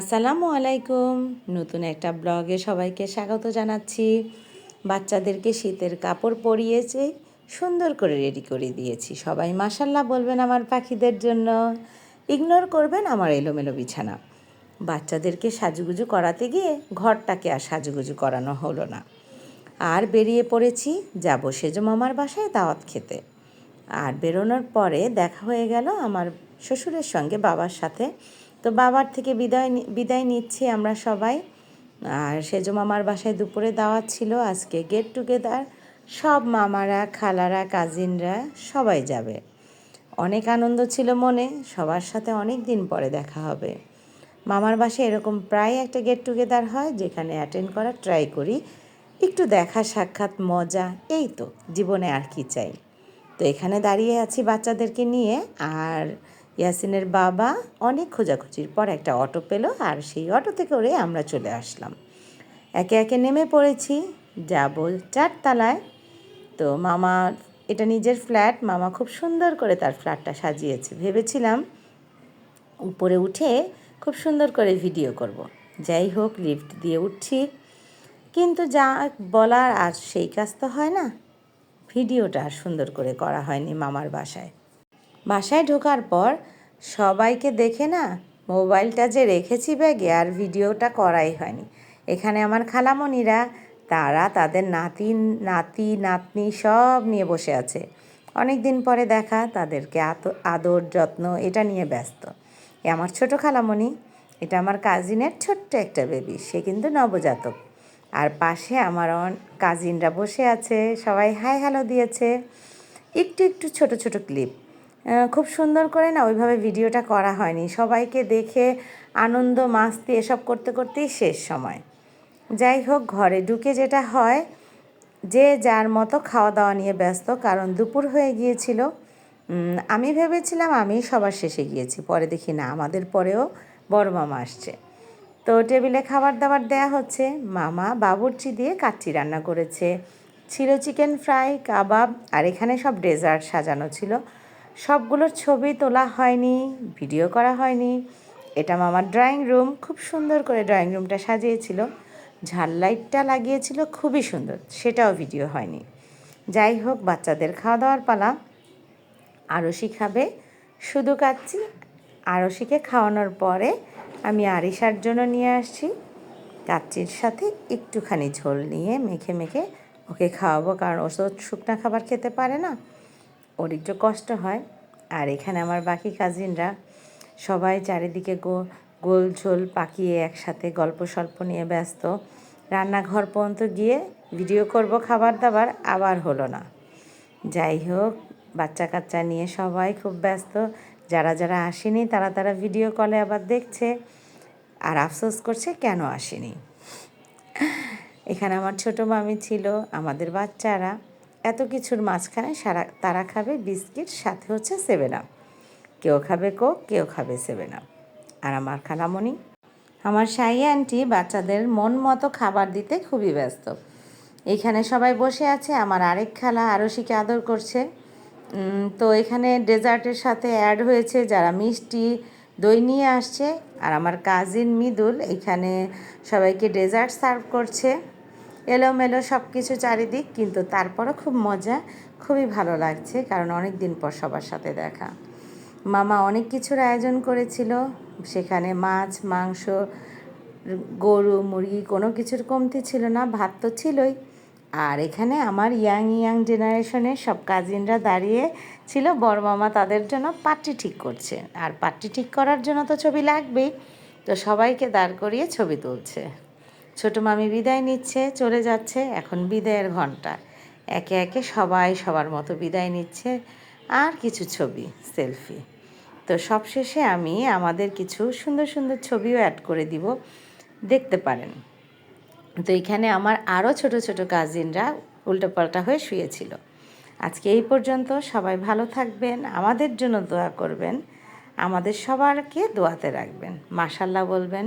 আসসালামু আলাইকুম। নতুন একটা ব্লগে সবাইকে স্বাগত জানাচ্ছি। বাচ্চাদেরকে শীতের কাপড় পরিয়েছে, সুন্দর করে রেডি করে দিয়েছি। সবাই মাসাল্লাহ বলবেন আমার পাখিদের জন্য। ইগনোর করবেন আমার এলোমেলো বিছানা। বাচ্চাদেরকে সাজুগুজু করাতে গিয়ে ঘরটাকে আর সাজুগুজু করানো হলো না। আর বেরিয়ে পড়েছি, যাব সেজো মামার বাসায় দাওয়াত খেতে। আর বেরোনোর পরে দেখা হয়ে গেল আমার শ্বশুরের সঙ্গে বাবার সাথে। তো বাবার থেকে বিদায় বিদায় নিচ্ছি আমরা সবাই। আর সেজো মামার বাসায় দুপুরে দাওয়াত ছিল, আজকে গেট টুগেদার সব মামারা, খালারা কাজিনরা সবাই যাবে। অনেক আনন্দ ছিল মনে, সবার সাথে অনেক দিন পরে দেখা হবে। মামার বাসায় এরকম প্রায় একটা গেট টুগেদার হয়, যেখানে অ্যাটেন্ড করার ট্রাই করি। একটু দেখা, সাক্ষাৎ, মজা, এই তো, জীবনে আর কি চাই। তো এখানে দাঁড়িয়ে আছি বাচ্চাদেরকে নিয়ে, আর ইয়াসিনের বাবা অনেক খোঁজাখুঁজির পর একটা অটো পেল আর সেই অটোতে করে আমরা চলে আসলাম। একে একে নেমে পড়েছি, যাব চারতলায় তো মামা, এটা নিজের ফ্ল্যাট, মামা খুব সুন্দর করে তার ফ্ল্যাটটা সাজিয়েছে। ভেবেছিলাম উপরে উঠে খুব সুন্দর করে ভিডিও করব। যাই হোক, লিফট দিয়ে উঠছি। কিন্তু যা বলার আর সেই কাজ তো হয় না। ভিডিওটা আর সুন্দর করে করা হয়নি মামার বাসায়। বাসায় ঢোকার পর সবাইকে দেখে না মোবাইলটা যে রেখেছি ব্যাগে আর ভিডিওটা করাই হয়নি। এখানে আমার খালামণিরা, তারা তাদের নাতি নাতি, নাতনি সব নিয়ে বসে আছে। অনেক দিন পরে দেখা, তাদেরকে আদর, যত্ন, এটা নিয়ে ব্যস্ত। এ আমার ছোট খালামণি, এটা আমার কাজিনের ছোট্ট একটা বেবি, সে কিন্তু নবজাতক। আর পাশে আমার কাজিনরা বসে আছে, সবাই হাই হ্যালো দিয়েছে। একটু একটু ছোট ছোট ক্লিপ। খুব সুন্দর করে না ওইভাবে ভিডিওটা করা হয়নি। সবাইকে দেখে আনন্দ, মাস্তি এসব করতে করতেই শেষ সময়। যাই হোক, ঘরে ঢুকে যেটা হয়, যে যার মতো খাওয়া দাওয়া নিয়ে ব্যস্ত, কারণ দুপুর হয়ে গিয়েছিল। আমি ভেবেছিলাম আমি সবার শেষে গিয়েছি। পরে দেখি না, আমাদের পরেও বড় মামা আসছে। তো টেবিলে খাবার দাবার দেয়া হচ্ছে। মামা বাবুর্চি দিয়ে কাচ্চি রান্না করেছে। ছিল চিকেন ফ্রাই, কাবাব, আর এখানে সব ডেজার্ট সাজানো ছিল। সবগুলোর ছবি তোলা হয়নি, ভিডিও করা হয়নি। এটা মামার ড্রয়িং রুম খুব সুন্দর করে ড্রয়িং রুমটা সাজিয়েছিল। ঝাল লাইটটা লাগিয়েছিল, খুবই সুন্দর, সেটাও ভিডিও হয়নি। যাই হোক, বাচ্চাদের খাওয়া দাওয়ার পালা। আরশি খাবে, শুধু কাচ্ছি আরশিকে খাওয়ানোর পরে আমি আরিশার জন্য নিয়ে আসছি। কাচ্চির সাথে একটুখানি ঝোল নিয়ে মেখে মেখে ওকে খাওয়াবো, কারণ ও তো শুকনা খাবার খেতে পারে না। ওর একটু কষ্ট হয়। আর এখানে আমার বাকি কাজিনরা সবাই চারিদিকে গো, গোল ঝোল পাকিয়ে একসাথে গল্প সল্প নিয়ে ব্যস্ত। রান্নাঘর পর্যন্ত গিয়ে ভিডিও করব, খাবার দাবার আবার হলো না। যাই হোক, বাচ্চা কাচ্চা নিয়ে সবাই খুব ব্যস্ত। যারা যারা আসেনি, তারা তারা ভিডিও কলে আবার দেখছে। আর আফসোস করছে, কেন আসেনি? এখানে আমার ছোট মামি ছিল, আমাদের বাচ্চারা। এত কিছুর মাঝখানে সারা, তারা খাবে বিস্কিট, সাথে হচ্ছে সেভেন আপ কেউ খাবে কোক কেউ খাবে সেভেন আপ আর আমার খালামণি? আমার সাই আন্টি বাচ্চাদের মন মতো খাবার দিতে খুবই ব্যস্ত। এখানে সবাই বসে আছে, আমার আরেক খালা আরশিকে আদর করছে। তো এখানে ডেজার্টের সাথে অ্যাড হয়েছে যারা মিষ্টি দই নিয়ে আসছে। আর আমার কাজিন মিদুল, এখানে সবাইকে ডেজার্ট সার্ভ করছে। এলোমেলো সব কিছু চারিদিক, কিন্তু তারপরও খুব মজা, খুবই ভালো লাগছে, কারণ অনেক দিন পর সবার সাথে দেখা। মামা অনেক কিছুর আয়োজন করেছিল, সেখানে মাছ, মাংস, গরু, মুরগি কোনো কিছুর কমতি ছিল না, ভাত তো ছিলই। আর এখানে আমার ইয়াং ইয়াং জেনারেশনের সব কাজিনরা দাঁড়িয়ে ছিল, বড় মামা তাদের জন্য পাট্টি ঠিক করছে। আর পাট্টি ঠিক করার জন্য তো ছবি লাগবেই, তো সবাইকে দাঁড় করিয়ে ছবি তুলছে। ছোট মামি বিদায় নিচ্ছে, চলে যাচ্ছে এখন বিদায়ের ঘণ্টা একে একে সবাই সবার মতো বিদায় নিচ্ছে, আর কিছু ছবি, সেলফি। তো সবশেষে আমি আমাদের কিছু সুন্দর সুন্দর ছবিও অ্যাড করে দিব, দেখতে পারেন। তো এখানে আমার আরও ছোট ছোট কাজিনরা উল্টোপাল্টা হয়ে শুয়েছিল। আজকে এই পর্যন্ত সবাই ভালো থাকবেন, আমাদের জন্য দোয়া করবেন, আমাদের সবারকে দোয়াতে রাখবেন। মাশাল্লাহ বলবেন